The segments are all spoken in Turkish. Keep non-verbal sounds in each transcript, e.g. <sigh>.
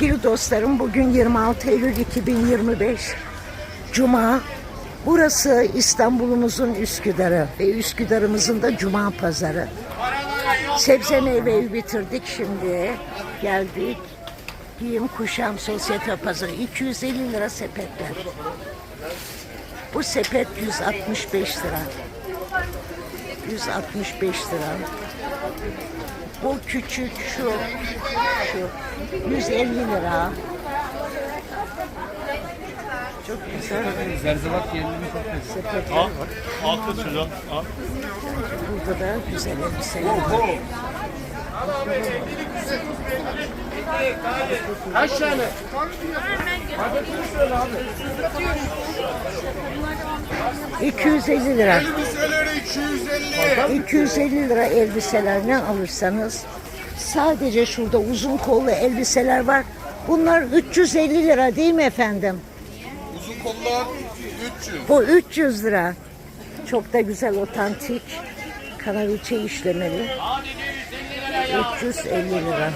Sevgili dostlarım bugün 26 Eylül 2025 Cuma. Burası İstanbul'umuzun Üsküdar'ı ve Üsküdar'ımızın da Cuma pazarı. Sebze meyveyi bitirdik şimdi. Geldik. Giyim kuşam sosyete pazarı 250 lira sepetler. Bu sepet 165 lira. 165 lira. Bu küçük şu şu 150 lira. Çok güzel Zerzevat yerlerini çok sepetler Al. Altı çocuğum. Al. Burada da güzel elbiseler var. Kaç tane? 250 lira. Elbiseleri 250. 250 lira elbiseler ne alırsanız sadece şurada uzun kollu elbiseler var. Bunlar 350 lira değil mi efendim? Uzun kollar 300. Bu 300 lira. Çok da güzel otantik kanaviçe işlemeli. 350 lira.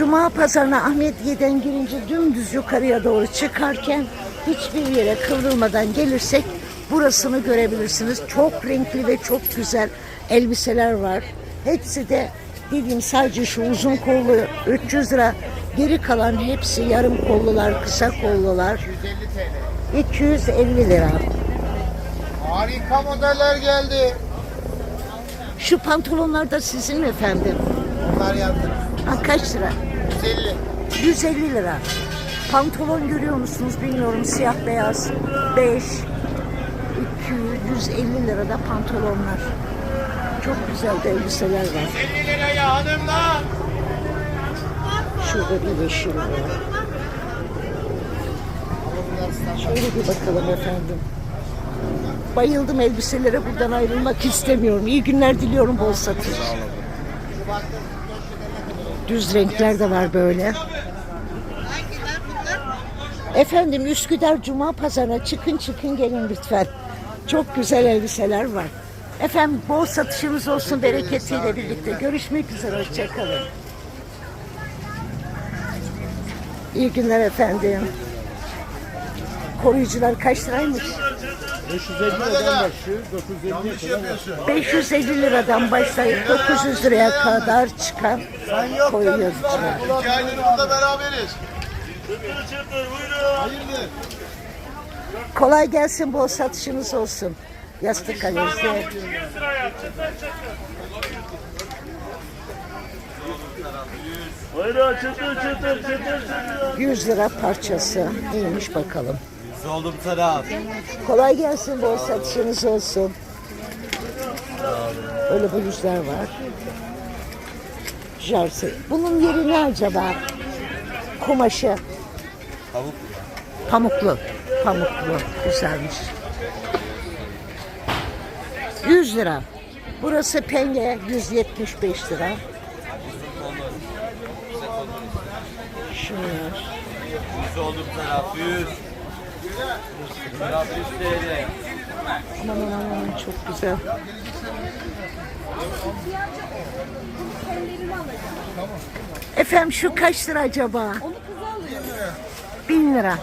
Cuma pazarına Ahmetiye'den girince dümdüz yukarıya doğru çıkarken hiçbir yere kıvrılmadan gelirsek burasını görebilirsiniz. Çok renkli ve çok güzel elbiseler var. Hepsi de dediğim sadece şu uzun kollu 300 lira. Geri kalan hepsi yarım kollular, kısa kollular. 250 lira. Harika modeller geldi. Şu pantolonlar da sizin efendim? Bunlar yandı. Ha, kaç lira? 150. 150 lira. Pantolon görüyor musunuz bilmiyorum siyah beyaz 5 250 lirada pantolonlar. Çok güzel de elbiseler var. 50 liraya hanımlar. Şurada bir yeşil var. Şöyle bir bakalım efendim. Bayıldım elbiselere buradan ayrılmak istemiyorum. İyi günler diliyorum bol satış. Düz renkler de var böyle. Efendim Üsküdar Cuma Pazarına çıkın çıkın gelin lütfen. Çok güzel elbiseler var. Efendim bol satışımız olsun bereketiyle birlikte. Görüşmek üzere. Hoşçakalın. İyi günler efendim. Koruyucular kaç liraymış? 550 liradan başlıyor, 950 kadar. 550 liradan başlayıp 900 liraya kadar çıkan koruyucular. İki aydır burada beraberiz. Çıtır çıtır buyurun. Hayırdır? Kolay gelsin, bol satışınız olsun. Yastık kalesi. Buyurun çıtır çıtır çıtır çıtır. 100 lira parçası. Neymiş bakalım. Oldu bu taraf. Kolay gelsin, bol satışınız olsun. Öyle bluzlar var. Jersey. Bunun yeri ne acaba? Kumaşı. Tavuk. Pamuklu. Pamuklu. Güzelmiş. 100 lira. Burası penge 175 lira. Şunlar. 100 oldu bu taraf, 100. Taraf 100 TL. Aman aman aman çok güzel. Efendim şu kaç lira acaba? Bin lira.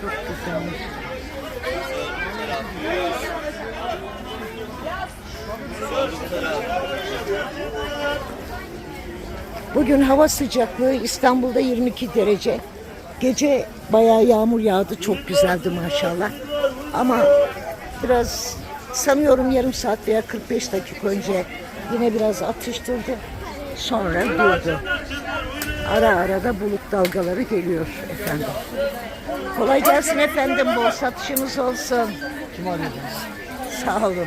Çok güzelmiş. Bugün hava sıcaklığı İstanbul'da 22 derece. Gece bayağı yağmur yağdı. Çok güzeldi maşallah. Ama biraz sanıyorum yarım saat veya 45 dakika önce yine biraz atıştırdı. Sonra durdu. Ara ara da bulut dalgaları geliyor efendim. Kolay gelsin efendim. Bol satışınız olsun. Kim arıyorsunuz? Sağ olun.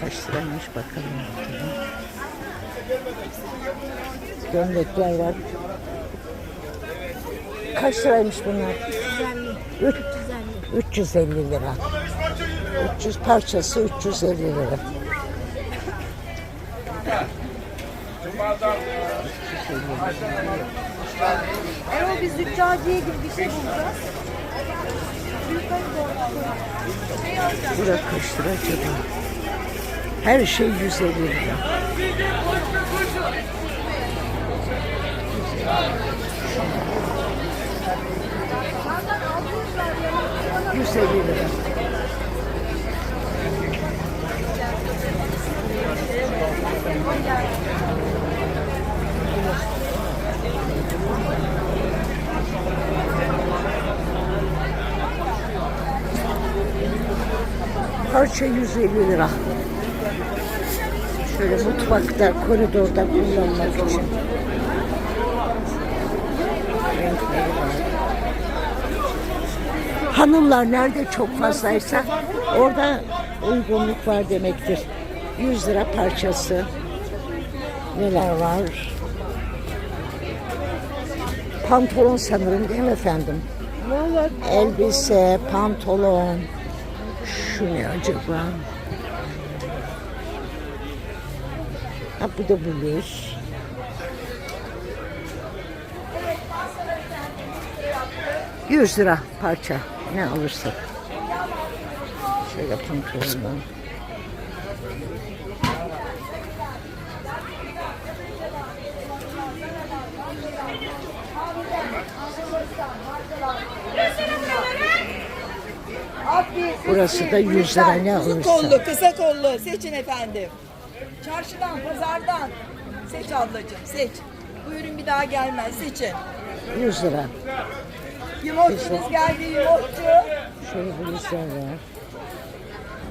Kaç liraymış bakalım. Gömlekler var. Kaç liraymış bunlar? 350. 350 lira. 300 parçası 350 lira. Erol biz züccaciye gibi bir şey bulacağız. Bura kaç lira acaba? Her şey 150 lira. Thank you. 150 lira. Parça 150 lira. Şöyle mutfakta, koridorda kullanmak için. Hanımlar nerede çok fazlaysa orada uygunluk var demektir. 100 lira parçası. Neler var? Pantolon sanırım değil mi efendim? Elbise, pantolon. Şu ne acaba? Ha bu da bluz. Yüz lira parça. Ne alırsak. Şöyle pantolondan. Burası da 100 lira ne Uzun alırsa. kollu, kısa kollu. Seçin efendim. Çarşıdan, pazardan. Seç ablacığım, seç. Bu ürün bir daha gelmez. Seçin. 100 lira. Yumurtunuz geldi yumurtçu. Şöyle bluzlar var.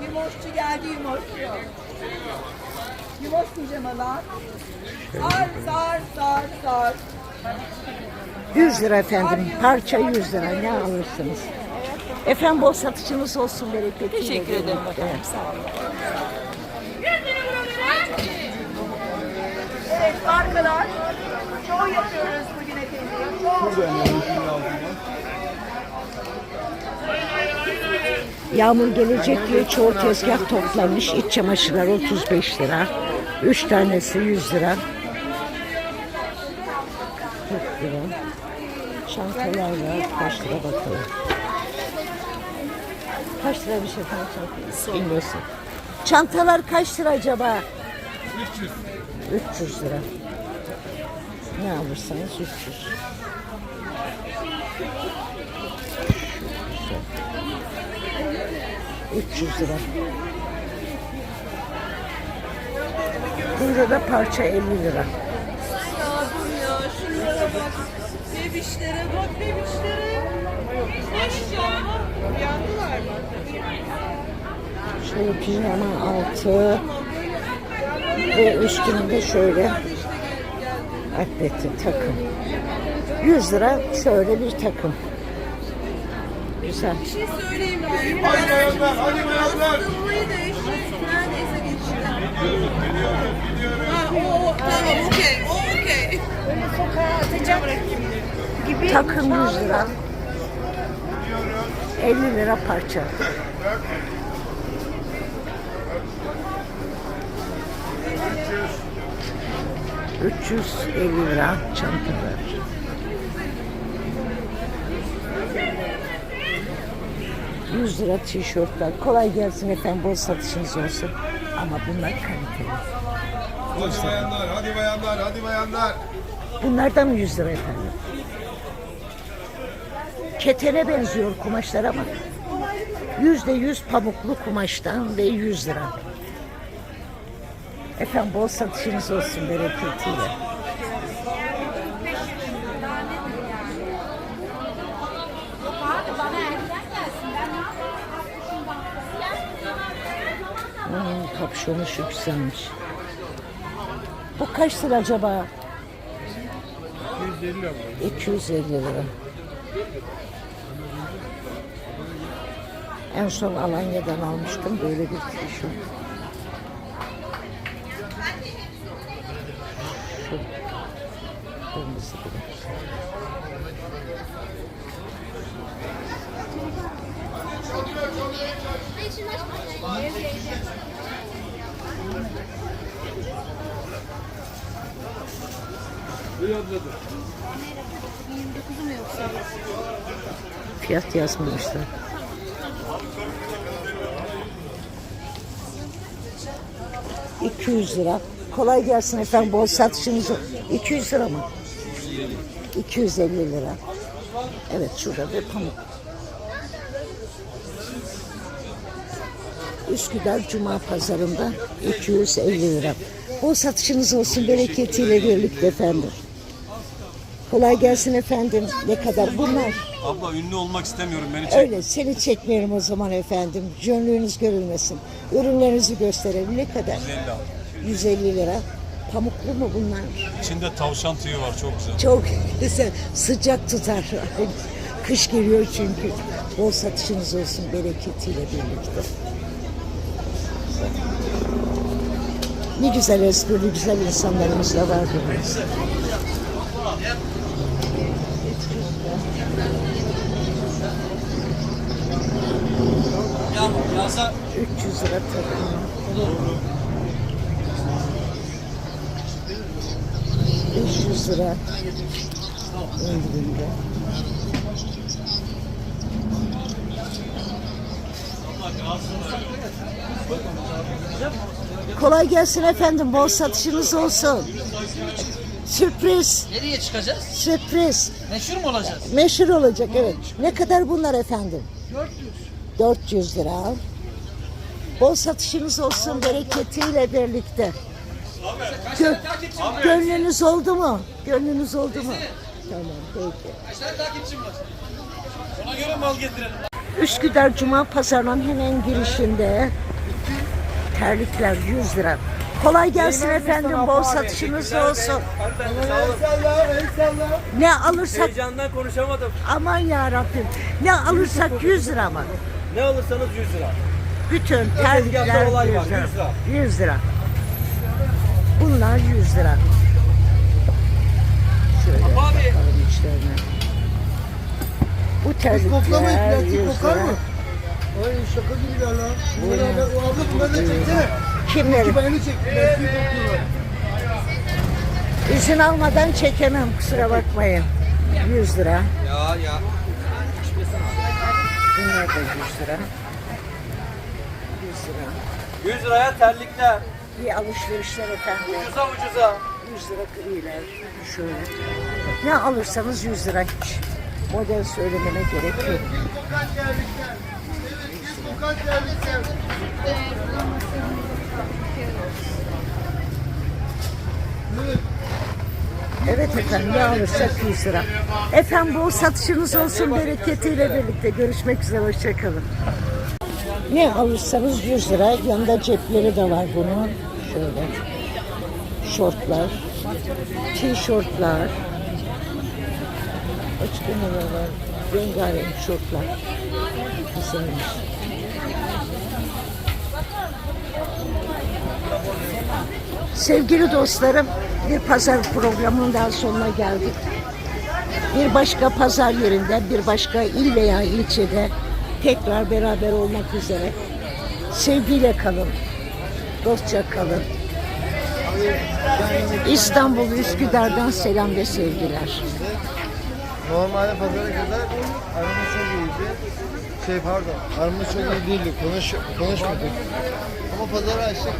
Yumurtçu geldi yumurtçu. Yumurt pijamalar. Sar, sar, sar, sar. 100 lira efendim. Parça 100 lira. Ne alırsınız? Efendim bol satışınız olsun bereketli. Teşekkür ederim efendim, sağ olun. Evet, markalar. Show yapıyoruz bugün efendim. Yağmur gelecek diye çoğu tezgah toplamış. İç çamaşırlar 35 lira. 3 tanesi 100 lira. 40 lira. Çantalar var. Kaç lira bakalım. Kaç lira bir şey çanta? Bilmiyorsun. Çantalar kaç lira acaba? 300. 300 lira. Ne alırsanız 300. 300 lira. Burada da parça 50 lira. Yavrum ya, şunlara bak. Bebişlere bak, bebişlere. Mı? Şöyle pijama altı ve üstünde şöyle atleti takım. 100 lira şöyle bir takım. Güzel. Bir şey söyleyeyim mi? Hadi bayanlar, hadi bayanlar. Burayı değiştirdik. Neredeyse geçti. Ha, o, o, tamam, okey, o okey. Böyle sokağa atacağım. Gibi. Takım 100 lira. 50 lira parça. ...350 lira çantalar. ...100 lira tişörtler. Kolay gelsin efendim, bol satışınız olsun. Ama bunlar kaliteli. Hadi bayanlar, hadi bayanlar, hadi bayanlar. Bunlardan mı 100 lira efendim? Ketene benziyor kumaşlar ama yüzde yüz pamuklu kumaştan ve 100 lira. Efendim bol satışınız olsun bereketiyle. Kapşonu şu güzelmiş. Bu kaç lira acaba? 250 lira. En son Alanya'dan almıştım böyle bir tişört. Kırmızı bir. Fiyat yazmamışlar. 200 lira. Kolay gelsin efendim bol satışınız. olsun. 200 lira mı? 250 lira. Evet şurada bir pamuk. Üsküdar Cuma Pazarı'nda 250 lira. Bol satışınız olsun bereketiyle birlikte efendim. Kolay gelsin efendim. Ne kadar bunlar? Abla ünlü olmak istemiyorum beni çek. Öyle seni çekmeyelim o zaman efendim. Jönlüğünüz görülmesin. Ürünlerinizi gösterelim. Ne kadar? 150 abi. 150 lira. Pamuklu mu bunlar? İçinde tavşan tüyü var çok güzel. Çok güzel. Sıcak tutar. <laughs> Kış geliyor çünkü. Bol satışınız olsun bereketiyle birlikte. Ne güzel esprili güzel insanlarımız da var burada. Yaza 300 lira takımı. 500 lira indirimde. Kolay gelsin efendim. Bol satışınız olsun. Sürpriz. Nereye çıkacağız? Sürpriz. Meşhur mu olacağız? Meşhur olacak evet. Ne kadar bunlar efendim? 400. 400 lira. Bol satışınız olsun bereketiyle birlikte. Gö- gönlünüz oldu mu? Gönlünüz oldu mu? Tamam peki. Kaç tane takipçim var? Ona göre mal getirelim. Üsküdar Cuma Pazarı'nın hemen girişinde terlikler 100 lira. Kolay gelsin efendim. Bol satışınız olsun. Ne alırsak Heyecandan konuşamadım. aman ya Rabbim. Ne alırsak 100 lira mı? Ne alırsanız 100 lira. Bütün terlikler olay 100 var, lira. 100 lira. 100 lira. Bunlar 100 lira. Şöyle Abi. bakalım içlerine. Bu terlikler plastik 100 kokar lira. mı? Ay şaka gibiler lan. Bunları o abla bunları da çeksene. Kimleri? Beni çek. İzin almadan çekemem kusura bakmayın. 100 lira. Ya ya. Bunlar da 100 lira. 100 lira. 100 liraya terlikler. Bir alışverişler efendim. Ucuza ucuza. 100 lira griler. Şöyle. Ne alırsanız 100 lira hiç. Model söylemene gerek yok. Kokan terlikler. Biz kokan terlikler. Evet efendim ne alırsak 100 lira. Efendim bol satışınız olsun bereketiyle birlikte. Görüşmek üzere hoşçakalın. Ne alırsanız 100 lira. Yanında cepleri de var bunun. Şöyle. Şortlar. Tişörtler. Neler var? Rengarenk şortlar. Güzelmiş. Sevgili dostlarım, bir pazar programının daha sonuna geldik. Bir başka pazar yerinde, bir başka il veya ilçede tekrar beraber olmak üzere. Sevgiyle kalın, dostça kalın. İstanbul Üsküdar'dan selam ve sevgiler. Normalde pazara kadar aramız çok iyiydi. Şey pardon, aramız çok iyi değildi. Konuş, konuşmadık. Ama pazarı açtık.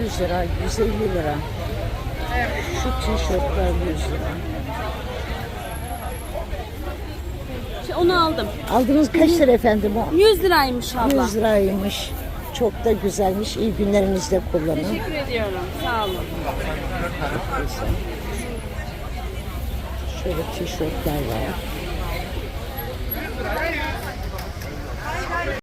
Yüz lira, 150 lira. Şu tişörtler 100 lira. Onu aldım. Aldınız kaç lira efendim o? 100 liraymış abla. 100 liraymış. Çok da güzelmiş. İyi günlerinizde kullanın. Teşekkür ediyorum. Sağ olun. Şöyle tişörtler var.